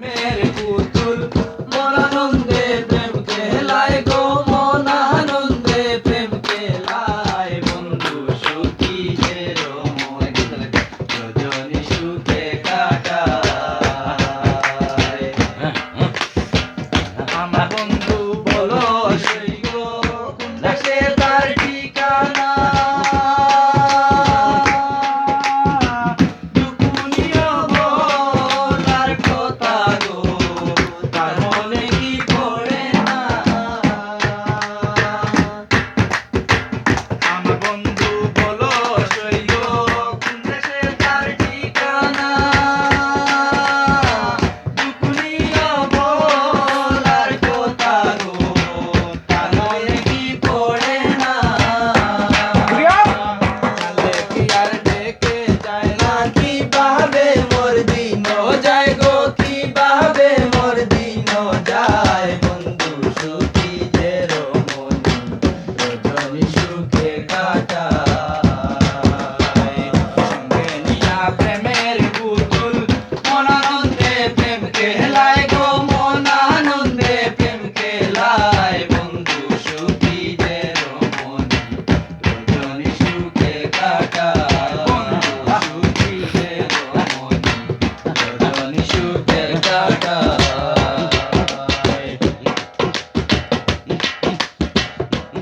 Mere Kutul.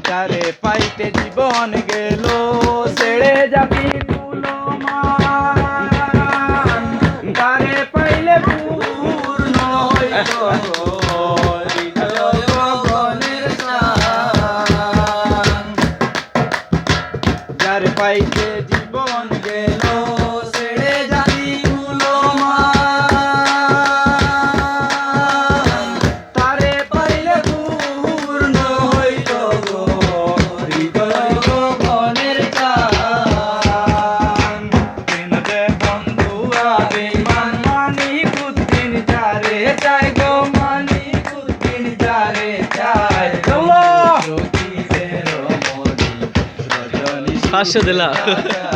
তারে পাইতে জীবন গেল। ছেড়ে যাবি তারে পাইলে পূর্ণ হইত fight পাঁচশো দিলাম